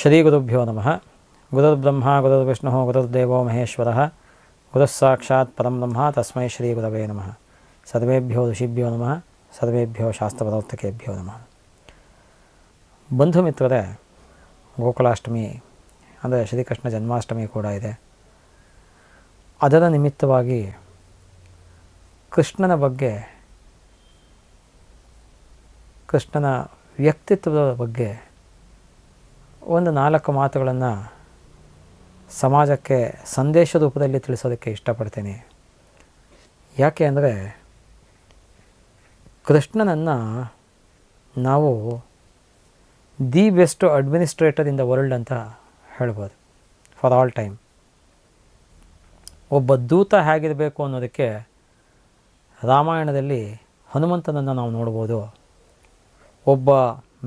ಶ್ರೀಗುರುಭ್ಯೋ ನಮಃ. ಗುರುರ್ಬ್ರಹ್ಮ, ಗುರುರ್ವಿಷ್ಣು, ಗುರುರ್ದೇವೋ ಮಹೇಶ್ವರ. ಗುರುಸ್ಸಾಕ್ಷಾತ್ ಪರಂ ಬ್ರಹ್ಮ, ತಸ್ಮೈ ಶ್ರೀ ಗುರವೇ ನಮಃ. ಸರ್ವೇಭ್ಯೋ ಋಷಿಭ್ಯೋ ನಮಃ. ಸರ್ವೇಭ್ಯೋ ಶಾಸ್ತ್ರಪದಾರ್ಥಕೇಭ್ಯೋ ನಮಃ. ಬಂಧು ಮಿತ್ರರೇ ಗೋಕುಲಾಷ್ಟಮಿ, ಅಂದರೆ ಶ್ರೀಕೃಷ್ಣ ಜನ್ಮಾಷ್ಟಮಿ ಕೂಡ ಇದೆ. ಅದರ ನಿಮಿತ್ತವಾಗಿ ಕೃಷ್ಣನ ಬಗ್ಗೆ, ಕೃಷ್ಣನ ವ್ಯಕ್ತಿತ್ವದ ಬಗ್ಗೆ ಒಂದು ನಾಲ್ಕು ಮಾತುಗಳನ್ನು ಸಮಾಜಕ್ಕೆ ಸಂದೇಶ ರೂಪದಲ್ಲಿ ತಿಳಿಸೋದಕ್ಕೆ ಇಷ್ಟಪಡ್ತೀನಿ. ಯಾಕೆ ಅಂದರೆ ಕೃಷ್ಣನನ್ನು ನಾವು the best administrator in the world ಅಂತ ಹೇಳ್ಬೋದು, ಫಾರ್ ಆಲ್ ಟೈಮ್. ಒಬ್ಬ ದೂತ ಹೇಗಿರಬೇಕು ಅನ್ನೋದಕ್ಕೆ ರಾಮಾಯಣದಲ್ಲಿ ಹನುಮಂತನನ್ನು ನಾವು ನೋಡ್ಬೋದು. ಒಬ್ಬ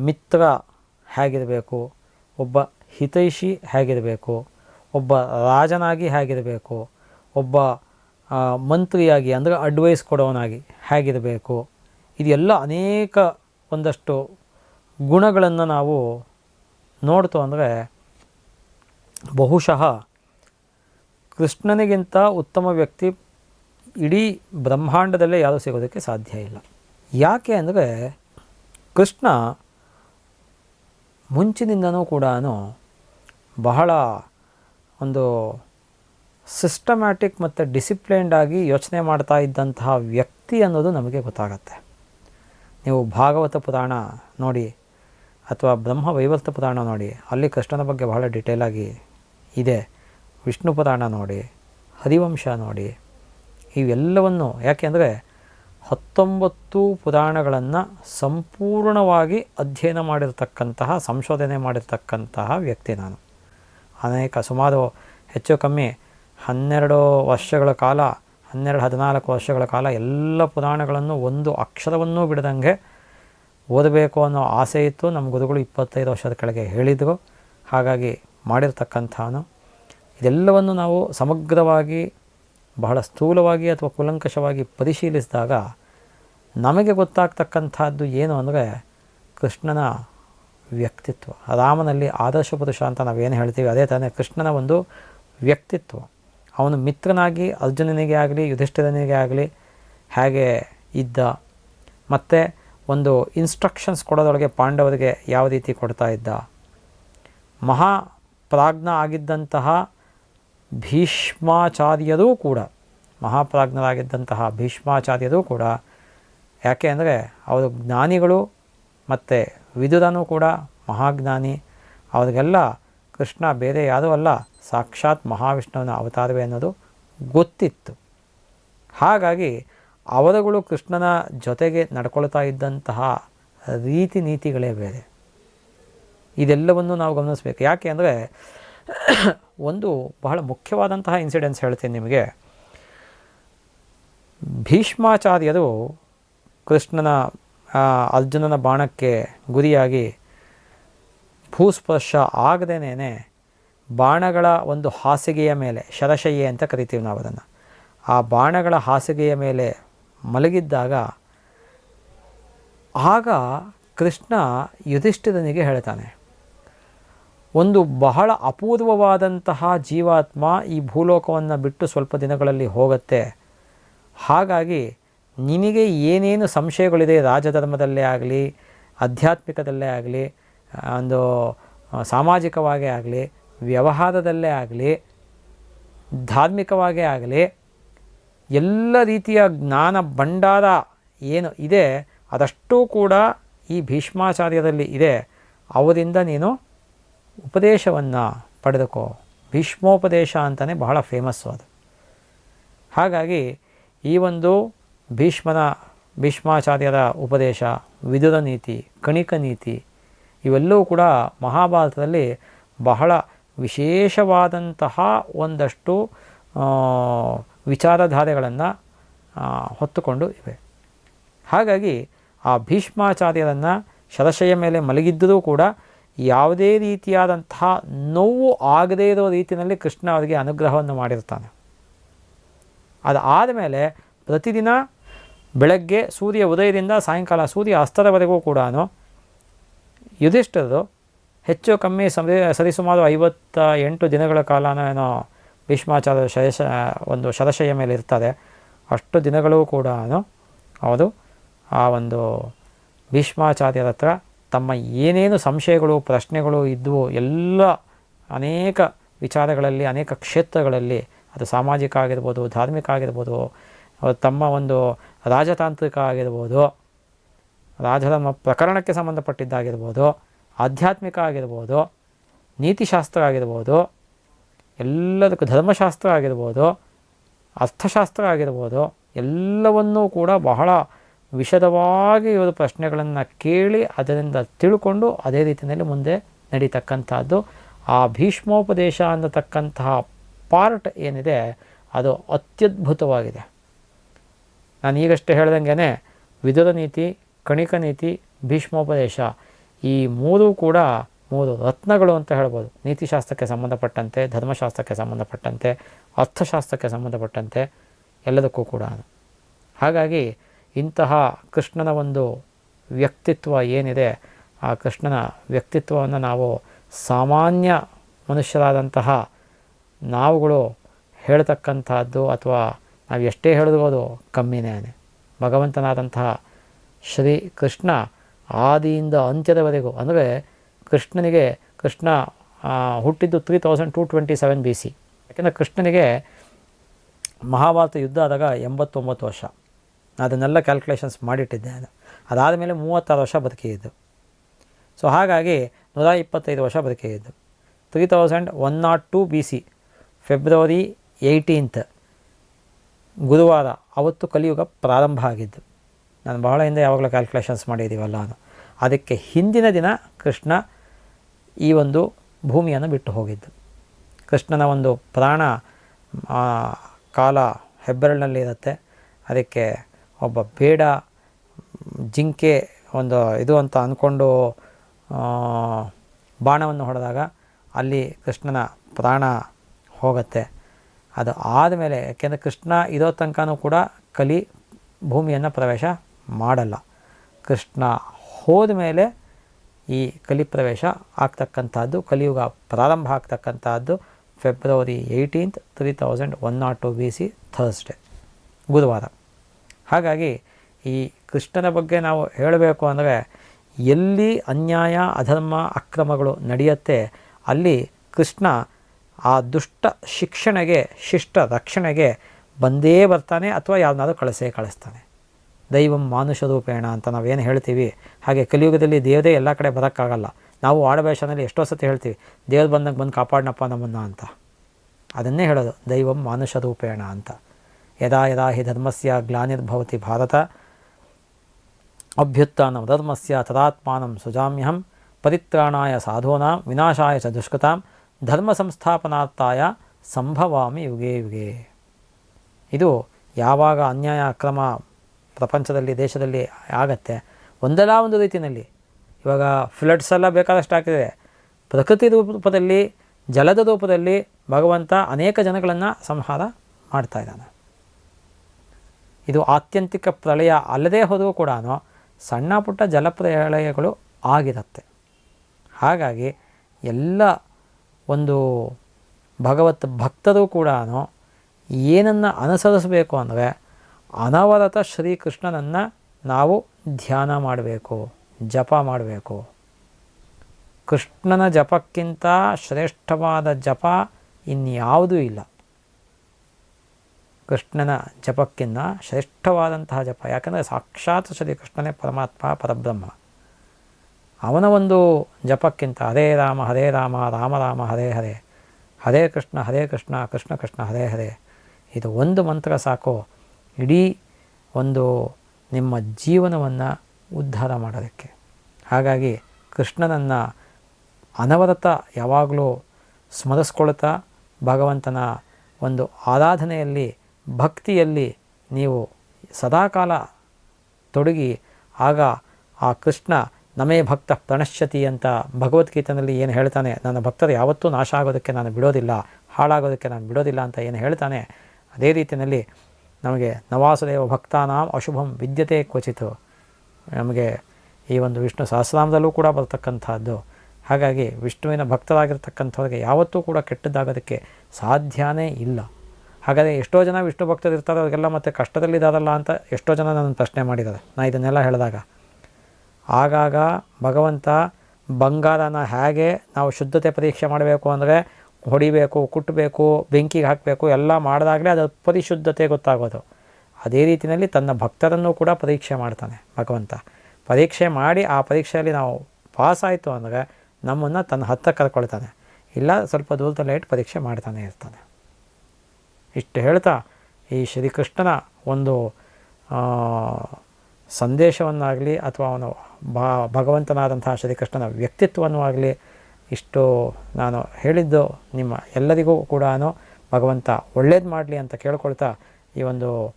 ಮಿತ್ರ ಹೇಗಿರಬೇಕು ಒಬ್ಬ ಹಿತೈಷಿ ಹೇಗಿರಬೇಕು, ಒಬ್ಬ ರಾಜನಾಗಿ ಹೇಗಿರಬೇಕು, ಒಬ್ಬ ಮಂತ್ರಿಯಾಗಿ ಅಂದರೆ ಅಡ್ವೈಸ್ ಕೊಡೋನಾಗಿ ಹೇಗಿರಬೇಕು, ಇದೆಲ್ಲ ಅನೇಕ ಒಂದಷ್ಟು ಗುಣಗಳನ್ನು ನಾವು ನೋಡ್ತು ಅಂದರೆ ಬಹುಶಃ ಕೃಷ್ಣನಿಗಿಂತ ಉತ್ತಮ ವ್ಯಕ್ತಿ ಇಡೀ ಬ್ರಹ್ಮಾಂಡದಲ್ಲೇ ಯಾರೂ ಸಿಗೋದಕ್ಕೆ ಸಾಧ್ಯ ಇಲ್ಲ. ಯಾಕೆ ಅಂದರೆ ಕೃಷ್ಣ ಮುಂಚಿನಿಂದನೂ ಕೂಡ ಬಹಳ ಒಂದು ಸಿಸ್ಟಮ್ಯಾಟಿಕ್ ಮತ್ತು ಡಿಸಿಪ್ಲೈನ್ಡ್ ಆಗಿ ಯೋಚನೆ ಮಾಡ್ತಾ ಇದ್ದಂತಹ ವ್ಯಕ್ತಿ ಅನ್ನೋದು ನಮಗೆ ಗೊತ್ತಾಗತ್ತೆ. ನೀವು ಭಾಗವತ ಪುರಾಣ ನೋಡಿ ಅಥವಾ ಬ್ರಹ್ಮ ವೈವರ್ತ ಪುರಾಣ ನೋಡಿ, ಅಲ್ಲಿ ಕೃಷ್ಣನ ಬಗ್ಗೆ ಬಹಳ ಡಿಟೇಲಾಗಿ ಇದೆ. ವಿಷ್ಣು ಪುರಾಣ ನೋಡಿ, ಹರಿವಂಶ ನೋಡಿ, ಇವೆಲ್ಲವನ್ನು ಯಾಕೆಂದರೆ ಹತ್ತೊಂಬತ್ತು ಪುರಾಣಗಳನ್ನು ಸಂಪೂರ್ಣವಾಗಿ ಅಧ್ಯಯನ ಮಾಡಿರ್ತಕ್ಕಂತಹ, ಸಂಶೋಧನೆ ಮಾಡಿರ್ತಕ್ಕಂತಹ ವ್ಯಕ್ತಿ ನಾನು. ಅನೇಕ, ಸುಮಾರು ಹೆಚ್ಚು ಕಮ್ಮಿ ಹನ್ನೆರಡು ವರ್ಷಗಳ ಕಾಲ, ಹನ್ನೆರಡು, ಹದಿನಾಲ್ಕು ವರ್ಷಗಳ ಕಾಲ ಎಲ್ಲ ಪುರಾಣಗಳನ್ನು ಒಂದು ಅಕ್ಷರವನ್ನೂ ಬಿಡದಂಗೆ ಓದಬೇಕು ಅನ್ನೋ ಆಸೆ ಇತ್ತು. ನಮ್ಮ ಗುರುಗಳು ಇಪ್ಪತ್ತೈದು ವರ್ಷದ ಕೆಳಗೆ ಹೇಳಿದರು. ಹಾಗಾಗಿ ಮಾಡಿರ್ತಕ್ಕಂಥವನು ಇದೆಲ್ಲವನ್ನು ನಾವು ಸಮಗ್ರವಾಗಿ, ಬಹಳ ಸ್ಥೂಲವಾಗಿ ಅಥವಾ ಕುಲಂಕಷವಾಗಿ ಪರಿಶೀಲಿಸಿದಾಗ ನಮಗೆ ಗೊತ್ತಾಗ್ತಕ್ಕಂಥದ್ದು ಏನು ಅಂದರೆ ಕೃಷ್ಣನ ವ್ಯಕ್ತಿತ್ವ. ರಾಮನಲ್ಲಿ ಆದರ್ಶ ಪುರುಷ ಅಂತ ನಾವೇನು ಹೇಳ್ತೀವಿ? ಅದೇ ತಾನೇ ಕೃಷ್ಣನ ಒಂದು ವ್ಯಕ್ತಿತ್ವ. ಅವನು ಮಿತ್ರನಾಗಿ ಅರ್ಜುನನಿಗೆ ಆಗಲಿ, ಯುಧಿಷ್ಠಿರನಿಗೆ ಆಗಲಿ ಹೇಗೆ ಇದ್ದ, ಮತ್ತು ಒಂದು ಇನ್ಸ್ಟ್ರಕ್ಷನ್ಸ್ ಕೊಡೋದೊಳಗೆ ಪಾಂಡವರಿಗೆ ಯಾವ ರೀತಿ ಕೊಡ್ತಾ ಇದ್ದ. ಮಹಾ ಪ್ರಾಜ್ಞ ಆಗಿದ್ದಂತಹ ಭೀಷ್ಮಾಚಾರ್ಯರೂ ಕೂಡ, ಮಹಾಪ್ರಾಜ್ಞರಾಗಿದ್ದಂತಹ ಭೀಷ್ಮಾಚಾರ್ಯರೂ ಕೂಡ ಯಾಕೆ ಅಂದರೆ ಅವರು ಜ್ಞಾನಿಗಳು ಮತ್ತು ವಿದುರನೂ ಕೂಡ ಮಹಾಜ್ಞಾನಿ. ಅವರಿಗೆಲ್ಲ ಕೃಷ್ಣ ಬೇರೆ ಯಾರೂ ಅಲ್ಲ, ಸಾಕ್ಷಾತ್ ಮಹಾವಿಷ್ಣುವಿನ ಅವತಾರವೇ ಅನ್ನೋದು ಗೊತ್ತಿತ್ತು. ಹಾಗಾಗಿ ಅವರುಗಳು ಕೃಷ್ಣನ ಜೊತೆಗೆ ನಡ್ಕೊಳ್ತಾ ಇದ್ದಂತಹ ರೀತಿ ನೀತಿಗಳೇ ಬೇರೆ. ಇದೆಲ್ಲವನ್ನು ನಾವು ಗಮನಿಸಬೇಕು. ಯಾಕೆ ಅಂದರೆ ಒಂದು ಬಹಳ ಮುಖ್ಯವಾದಂತಹ ಇನ್ಸಿಡೆನ್ಸ್ ಹೇಳ್ತೀನಿ ನಿಮಗೆ. ಭೀಷ್ಮಾಚಾರ್ಯರು ಕೃಷ್ಣನ ಅರ್ಜುನನ ಬಾಣಕ್ಕೆ ಗುರಿಯಾಗಿ ಭೂಸ್ಪರ್ಶ ಆಗದೇನೆ ಬಾಣಗಳ ಒಂದು ಹಾಸಿಗೆಯ ಮೇಲೆ, ಶರಶಯ್ಯೆ ಅಂತ ಕರಿತೀವಿ ನಾವು ಅದನ್ನು. ಆ ಬಾಣಗಳ ಹಾಸಿಗೆಯ ಮೇಲೆ ಮಲಗಿದ್ದಾಗ ಆಗ ಕೃಷ್ಣ ಯುಧಿಷ್ಠಿರನಿಗೆ ಹೇಳ್ತಾನೆ, ಒಂದು ಬಹಳ ಅಪೂರ್ವವಾದಂತಹ ಜೀವಾತ್ಮ ಈ ಭೂಲೋಕವನ್ನು ಬಿಟ್ಟು ಸ್ವಲ್ಪ ದಿನಗಳಲ್ಲಿ ಹೋಗುತ್ತೆ. ಹಾಗಾಗಿ ನಿನಗೆ ಏನೇನು ಸಂಶಯಗಳಿದೆ ರಾಜಧರ್ಮದಲ್ಲೇ ಆಗಲಿ, ಆಧ್ಯಾತ್ಮಿಕದಲ್ಲೇ ಆಗಲಿ, ಒಂದು ಸಾಮಾಜಿಕವಾಗೇ ಆಗಲಿ, ವ್ಯವಹಾರದಲ್ಲೇ ಆಗಲಿ, ಧಾರ್ಮಿಕವಾಗೇ ಆಗಲಿ, ಎಲ್ಲ ರೀತಿಯ ಜ್ಞಾನ ಭಂಡಾರ ಏನು ಇದೆ, ಅದಷ್ಟೂ ಕೂಡ ಈ ಭೀಷ್ಮಾಚಾರ್ಯದಲ್ಲಿ ಇದೆ. ಅವರಿಂದ ನೀನು ಉಪದೇಶವನ್ನು ಪಡೆದುಕೋ. ಭೀಷ್ಮೋಪದೇಶ ಅಂತಲೇ ಬಹಳ ಫೇಮಸ್ಸು ಅದು. ಹಾಗಾಗಿ ಈ ಒಂದು ಭೀಷ್ಮನ, ಭೀಷ್ಮಾಚಾರ್ಯರ ಉಪದೇಶ ವಿದುರ ನೀತಿ, ಕಣಿಕ ನೀತಿ, ಇವೆಲ್ಲವೂ ಕೂಡ ಮಹಾಭಾರತದಲ್ಲಿ ಬಹಳ ವಿಶೇಷವಾದಂತಹ ಒಂದಷ್ಟು ವಿಚಾರಧಾರೆಗಳನ್ನು ಹೊತ್ತುಕೊಂಡು ಇವೆ. ಹಾಗಾಗಿ ಆ ಭೀಷ್ಮಾಚಾರ್ಯರನ್ನು ಶರಶಯ ಮೇಲೆ ಮಲಗಿದ್ದರೂ ಕೂಡ ಯಾವುದೇ ರೀತಿಯಾದಂತಹ ನೋವು ಆಗದೇ ಇರೋ ರೀತಿಯಲ್ಲಿ ಕೃಷ್ಣ ಅವರಿಗೆ ಅನುಗ್ರಹವನ್ನು ಮಾಡಿರ್ತಾನೆ. ಅದಾದ ಮೇಲೆ ಪ್ರತಿದಿನ ಬೆಳಗ್ಗೆ ಸೂರ್ಯ ಉದಯದಿಂದ ಸಾಯಂಕಾಲ ಸೂರ್ಯ ಅಸ್ತದವರೆಗೂ ಕೂಡ ಯುಧಿಷ್ಠರು ಹೆಚ್ಚು ಕಮ್ಮಿ ಸರಿ, ಸರಿಸುಮಾರು ಐವತ್ತ ಎಂಟು ದಿನಗಳ ಕಾಲನ ಏನೋ ಭೀಷ್ಮಾಚಾರ್ಯ ಶಯಶ ಒಂದು ಶರಶಯ ಮೇಲೆ ಇರ್ತಾರೆ. ಅಷ್ಟು ದಿನಗಳೂ ಕೂಡ ಅವರು ಆ ಒಂದು ಭೀಷ್ಮಾಚಾರ್ಯರ ಹತ್ರ ತಮ್ಮ ಏನೇನು ಸಂಶಯಗಳು, ಪ್ರಶ್ನೆಗಳು ಇದ್ದವು ಎಲ್ಲ ಅನೇಕ ವಿಚಾರಗಳಲ್ಲಿ, ಅನೇಕ ಕ್ಷೇತ್ರಗಳಲ್ಲಿ, ಅದು ಸಾಮಾಜಿಕ ಆಗಿರ್ಬೋದು, ಧಾರ್ಮಿಕ ಆಗಿರ್ಬೋದು ತಮ್ಮ ಒಂದು ರಾಜತಾಂತ್ರಿಕ ಆಗಿರ್ಬೋದು ರಾಜಧರ್ಮ ಪ್ರಕರಣಕ್ಕೆ ಸಂಬಂಧಪಟ್ಟಿದ್ದಾಗಿರ್ಬೋದು ಆಧ್ಯಾತ್ಮಿಕ ಆಗಿರ್ಬೋದು ನೀತಿಶಾಸ್ತ್ರ ಆಗಿರ್ಬೋದು ಎಲ್ಲದಕ್ಕೂ ಧರ್ಮಶಾಸ್ತ್ರ ಆಗಿರ್ಬೋದು ಅರ್ಥಶಾಸ್ತ್ರ ಆಗಿರ್ಬೋದು ಎಲ್ಲವನ್ನೂ ಕೂಡ ಬಹಳ ವಿಶದವಾಗಿ ಇವರು ಪ್ರಶ್ನೆಗಳನ್ನು ಕೇಳಿ ಅದರಿಂದ ತಿಳ್ಕೊಂಡು ಅದೇ ರೀತಿಯಲ್ಲಿ ಮುಂದೆ ನಡೀತಕ್ಕಂಥದ್ದು. ಆ ಭೀಷ್ಮೋಪದೇಶ ಅನ್ನತಕ್ಕಂತಹ ಪಾರ್ಟ್ ಏನಿದೆ, ಅದು ಅತ್ಯದ್ಭುತವಾಗಿದೆ. ನಾನು ಈಗಷ್ಟೇ ಹೇಳ್ದಂಗೆ ವಿದುರ ನೀತಿ, ಕಣಿಕ ನೀತಿ, ಭೀಷ್ಮೋಪದೇಶ ಈ ಮೂರೂ ಕೂಡ ಮೂರು ರತ್ನಗಳು ಅಂತ ಹೇಳ್ಬೋದು. ನೀತಿಶಾಸ್ತ್ರಕ್ಕೆ ಸಂಬಂಧಪಟ್ಟಂತೆ, ಧರ್ಮಶಾಸ್ತ್ರಕ್ಕೆ ಸಂಬಂಧಪಟ್ಟಂತೆ, ಅರ್ಥಶಾಸ್ತ್ರಕ್ಕೆ ಸಂಬಂಧಪಟ್ಟಂತೆ ಎಲ್ಲದಕ್ಕೂ ಕೂಡ. ಹಾಗಾಗಿ ಇಂತಹ ಕೃಷ್ಣನ ಒಂದು ವ್ಯಕ್ತಿತ್ವ ಏನಿದೆ, ಆ ಕೃಷ್ಣನ ವ್ಯಕ್ತಿತ್ವವನ್ನು ನಾವು ಸಾಮಾನ್ಯ ಮನುಷ್ಯರಾದಂತಹ ನಾವುಗಳು ಹೇಳ್ತಕ್ಕಂಥದ್ದು ಅಥವಾ ನಾವು ಎಷ್ಟೇ ಹೇಳಿದ್ಬೋದು ಕಮ್ಮಿನೇ. ಭಗವಂತನಾದಂತಹ ಶ್ರೀ ಕೃಷ್ಣ ಆದಿಯಿಂದ ಅಂತ್ಯದವರೆಗೂ, ಅಂದರೆ ಕೃಷ್ಣನಿಗೆ, ಕೃಷ್ಣ ಹುಟ್ಟಿದ್ದು three thousand two twenty seven B C ಯಾಕೆಂದರೆ ಕೃಷ್ಣನಿಗೆ ಮಹಾಭಾರತ ಯುದ್ಧ ಆದಾಗ ಎಂಬತ್ತೊಂಬತ್ತು ವರ್ಷ. ಅದನ್ನೆಲ್ಲ ಕ್ಯಾಲ್ಕುಲೇಷನ್ಸ್ ಮಾಡಿಟ್ಟಿದ್ದೆ ನಾನು ಅದಾದ ಮೇಲೆ ಮೂವತ್ತಾರು ವರ್ಷ ಬದುಕಿದ್ದು. ಸೊ ಹಾಗಾಗಿ ನೂರ ಇಪ್ಪತ್ತೈದು ವರ್ಷ ಬದುಕಿದ್ದು. Three thousand one naught two B C February eighteenth ಗುರುವಾರ ಅವತ್ತು ಕಲಿಯುಗ ಪ್ರಾರಂಭ ಆಗಿದ್ದು. ನಾನು ಬಹಳ ಹಿಂದೆ ಯಾವಾಗಲೂ ಕ್ಯಾಲ್ಕುಲೇಷನ್ಸ್ ಮಾಡಿದ್ದೀವಲ್ಲ ಅದು. ಅದಕ್ಕೆ ಹಿಂದಿನ ದಿನ ಕೃಷ್ಣ ಈ ಒಂದು ಭೂಮಿಯನ್ನು ಬಿಟ್ಟು ಹೋಗಿದ್ದು. ಕೃಷ್ಣನ ಒಂದು ಪ್ರಾಣ ಕಾಲ ಹೆಬ್ಬೆರಳಿನಲ್ಲಿ ಇರುತ್ತೆ. ಅದಕ್ಕೆ ಒಬ್ಬ ಬೇಡ, ಜಿಂಕೆ ಒಂದು ಇದು ಅಂತ ಅಂದ್ಕೊಂಡು ಬಾಣವನ್ನು ಹೊಡೆದಾಗ ಅಲ್ಲಿ ಕೃಷ್ಣನ ಪ್ರಾಣ ಹೋಗುತ್ತೆ. ಅದು ಆದಮೇಲೆ ಯಾಕೆಂದರೆ ಕೃಷ್ಣ ಇರೋ ತನಕನೂ ಕೂಡ ಕಲಿ ಭೂಮಿಯನ್ನು ಪ್ರವೇಶ ಮಾಡಲ್ಲ. ಕೃಷ್ಣ ಹೋದ ಮೇಲೆ ಈ ಕಲಿ ಪ್ರವೇಶ ಆಗ್ತಕ್ಕಂಥದ್ದು, ಕಲಿಯುಗ ಪ್ರಾರಂಭ ಆಗ್ತಕ್ಕಂಥದ್ದು February eighteenth three thousand one naught two B C Thursday ಗುರುವಾರ. ಹಾಗಾಗಿ ಈ ಕೃಷ್ಣನ ಬಗ್ಗೆ ನಾವು ಹೇಳಬೇಕು ಅಂದರೆ, ಎಲ್ಲಿ ಅನ್ಯಾಯ, ಅಧರ್ಮ, ಅಕ್ರಮಗಳು ನಡೆಯುತ್ತೆ, ಅಲ್ಲಿ ಕೃಷ್ಣ ಆ ದುಷ್ಟ ಶಿಕ್ಷಣೆಗೆ, ಶಿಷ್ಟ ರಕ್ಷಣೆಗೆ ಬಂದೇ ಬರ್ತಾನೆ ಅಥವಾ ಯಾವನಾದ್ರೂ ಕಳಿಸೇ ಕಳಿಸ್ತಾನೆ. ದೈವಂ ಮಾನುಷ ರೂಪೇಣ ಅಂತ ನಾವೇನು ಹೇಳ್ತೀವಿ? ಹಾಗೆ ಕಲಿಯುಗದಲ್ಲಿ ದೇವರೇ ಎಲ್ಲ ಕಡೆ ಬರೋಕ್ಕಾಗಲ್ಲ. ನಾವು ಆಡಭಾಷೆನಲ್ಲಿ ಎಷ್ಟೋ ಸತಿ ಹೇಳ್ತೀವಿ, ದೇವ್ರು ಬಂದಾಗ ಬಂದು ಕಾಪಾಡನಪ್ಪ ನಮ್ಮನ್ನು ಅಂತ. ಅದನ್ನೇ ಹೇಳೋದು, ದೈವಂ ಮಾನುಷ ರೂಪೇಣ ಅಂತ. ಯದಾ ಯದಾ ಹಿ ಧರ್ಮಸ್ಯ ಗ್ಲಾನಿರ್ಭವತಿ ಭಾರತ. ಅಭ್ಯುತ್ಥಾನಂ ಧರ್ಮಸ್ಯ ತದಾತ್ಮಾನಂ ಸುಜಾಮ್ಯಹಂ. ಪರಿತ್ರಾಣಾಯ ಸಾಧೂನಾಂ, ವಿನಾಶಾಯ ಚ ದುಷ್ಕೃತಾಂ. ಧರ್ಮ ಸಂಸ್ಥಾಪನಾರ್ಥಾಯ ಸಂಭವಾಮಿ ಯುಗೇ ಯುಗೇ. ಇದು ಯಾವಾಗ ಅನ್ಯಾಯ, ಅಕ್ರಮ ಪ್ರಪಂಚದಲ್ಲಿ, ದೇಶದಲ್ಲಿ ಆಗತ್ತೆ? ಒಂದಲ್ಲ ಒಂದು ರೀತಿಯಲ್ಲಿ. ಇವಾಗ ಫ್ಲಡ್ಸ್ ಎಲ್ಲ ಬೇಕಾದಷ್ಟು ಆಗ್ತಿದೆ ಪ್ರಕೃತಿ ರೂಪದಲ್ಲಿ, ಜಲದ ರೂಪದಲ್ಲಿ ಭಗವಂತ ಅನೇಕ ಜನಗಳನ್ನು ಸಂಹಾರ ಮಾಡ್ತಾ ಇದ್ದಾನೆ. ಇದು ಆತ್ಯಂತಿಕ ಪ್ರಳಯ ಅಲ್ಲದೇ ಹೋದರೂ ಕೂಡ ಸಣ್ಣ ಪುಟ್ಟ ಜಲಪ್ರಳಯಗಳು ಆಗಿರುತ್ತೆ. ಹಾಗಾಗಿ ಎಲ್ಲ ಒಂದು ಭಗವತ್ ಭಕ್ತರು ಕೂಡ ಏನನ್ನು ಅನುಸರಿಸಬೇಕು ಅಂದರೆ ಅನವರತ ಶ್ರೀಕೃಷ್ಣನನ್ನು ನಾವು ಧ್ಯಾನ ಮಾಡಬೇಕು, ಜಪ ಮಾಡಬೇಕು. ಕೃಷ್ಣನ ಜಪಕ್ಕಿಂತ ಶ್ರೇಷ್ಠವಾದ ಜಪ ಇನ್ಯಾವುದೂ ಇಲ್ಲ. ಕೃಷ್ಣನ ಜಪಕ್ಕಿಂತ ಶ್ರೇಷ್ಠವಾದಂತಹ ಜಪ, ಯಾಕಂದರೆ ಸಾಕ್ಷಾತ್ ಶ್ರೀಕೃಷ್ಣನೇ ಪರಮಾತ್ಮ, ಪರಬ್ರಹ್ಮ. ಅವನ ಒಂದು ಜಪಕ್ಕಿಂತ ಹರೇ ರಾಮ ಹರೇ ರಾಮ ರಾಮ ರಾಮ, ಹರೇ ಹರೇ ಹರೇ ಕೃಷ್ಣ ಹರೇ ಕೃಷ್ಣ ಕೃಷ್ಣ ಕೃಷ್ಣ, ಹರೇ ಹರೇ. ಇದು ಒಂದು ಮಂತ್ರ ಸಾಕು. ಇಡೀ ಒಂದು ನಿಮ್ಮ ಜೀವನವನ್ನು ಉದ್ಧಾರ ಮಾಡೋದಕ್ಕೆ. ಹಾಗಾಗಿ ಕೃಷ್ಣನನ್ನು ಅನವರತ ಯಾವಾಗಲೂ ಸ್ಮರಿಸ್ಕೊಳ್ತಾ ಭಗವಂತನ ಒಂದು ಆರಾಧನೆಯಲ್ಲಿ, ಭಕ್ತಿಯಲ್ಲಿ ನೀವು ಸದಾಕಾಲ ತೊಡಗಿ ಆಗ ಆ ಕೃಷ್ಣ ನಮೇ ಭಕ್ತ ಪ್ರಣಶ್ಯತಿ ಅಂತ ಭಗವದ್ಗೀತೆಯಲ್ಲಿ ಏನು ಹೇಳ್ತಾನೆ, ನನ್ನ ಭಕ್ತರು ಯಾವತ್ತೂ ನಾಶ ಆಗೋದಕ್ಕೆ ನಾನು ಬಿಡೋದಿಲ್ಲ, ಹಾಳಾಗೋದಕ್ಕೆ ನಾನು ಬಿಡೋದಿಲ್ಲ ಅಂತ ಏನು ಹೇಳ್ತಾನೆ, ಅದೇ ರೀತಿಯಲ್ಲಿ ನಮಗೆ ನವಾಸುದೇವ ಭಕ್ತಾನಾಂ ಅಶುಭಂ ವಿದ್ಯತೆ ಕ್ವಚಿತು. ನಮಗೆ ಈ ಒಂದು ವಿಷ್ಣು ಸಹಸ್ರನಾಮದಲ್ಲೂ ಕೂಡ ಬರತಕ್ಕಂಥದ್ದು. ಹಾಗಾಗಿ ವಿಷ್ಣುವಿನ ಭಕ್ತರಾಗಿರ್ತಕ್ಕಂಥವ್ರಿಗೆ ಯಾವತ್ತೂ ಕೂಡ ಕೆಟ್ಟದ್ದಾಗೋದಕ್ಕೆ ಸಾಧ್ಯನೇ ಇಲ್ಲ. ಹಾಗಾದರೆ ಎಷ್ಟೋ ಜನ ವಿಷ್ಣು ಭಕ್ತರು ಇರ್ತಾರೆ ಅವರಿಗೆಲ್ಲ ಮತ್ತೆ ಕಷ್ಟದಲ್ಲಿದ್ದಾರಲ್ಲ ಅಂತ ಎಷ್ಟೋ ಜನ ನನ್ನ ಪ್ರಶ್ನೆ ಮಾಡಿದ್ದಾರೆ. ನಾನು ಇದನ್ನೆಲ್ಲ ಹೇಳಿದಾಗ ಆಗಾಗ ಭಗವಂತ ಬಂಗಾರನ ಹೇಗೆ ನಾವು ಶುದ್ಧತೆ ಪರೀಕ್ಷೆ ಮಾಡಬೇಕು ಅಂದರೆ ಹೊಡಿಬೇಕು ಕುಟ್ಟಬೇಕು ಬೆಂಕಿಗೆ ಹಾಕಬೇಕು, ಎಲ್ಲ ಮಾಡಿದಾಗಲೇ ಅದರ ಪರಿಶುದ್ಧತೆ ಗೊತ್ತಾಗೋದು. ಅದೇ ರೀತಿಯಲ್ಲಿ ತನ್ನ ಭಕ್ತರನ್ನು ಕೂಡ ಪರೀಕ್ಷೆ ಮಾಡ್ತಾನೆ ಭಗವಂತ. ಪರೀಕ್ಷೆ ಮಾಡಿ ಆ ಪರೀಕ್ಷೆಯಲ್ಲಿ ನಾವು ಪಾಸ್ ಆಯಿತು ಅಂದರೆ ನಮ್ಮನ್ನು ತನ್ನ ಹತ್ತ ಕರ್ಕೊಳ್ತಾನೆ. ಇಲ್ಲ ಸ್ವಲ್ಪ ದೂರದಲ್ಲೇ ಇಟ್ಟು ಪರೀಕ್ಷೆ ಮಾಡ್ತಾನೆ ಇರ್ತಾನೆ. ಇಷ್ಟು ಹೇಳ್ತಾ ಈ ಶ್ರೀಕೃಷ್ಣನ ಒಂದು ಸಂದೇಶವನ್ನಾಗಲಿ ಅಥವಾ ಅವನು ಭಾ ಭಗವಂತನಾದಂಥ ಶ್ರೀಕೃಷ್ಣನ ವ್ಯಕ್ತಿತ್ವವನ್ನು ಆಗಲಿ ಇಷ್ಟು ನಾನು ಹೇಳಿದ್ದು ನಿಮ್ಮ ಎಲ್ಲರಿಗೂ ಕೂಡ ಭಗವಂತ ಒಳ್ಳೇದು ಮಾಡಲಿ ಅಂತ ಕೇಳ್ಕೊಳ್ತಾ ಈ ಒಂದು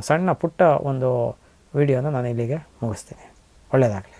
ಸಣ್ಣ ಪುಟ್ಟ ಒಂದು ವಿಡಿಯೋನ ನಾನು ಇಲ್ಲಿಗೆ ಮುಗಿಸ್ತೀನಿ. ಒಳ್ಳೆಯದಾಗಲಿ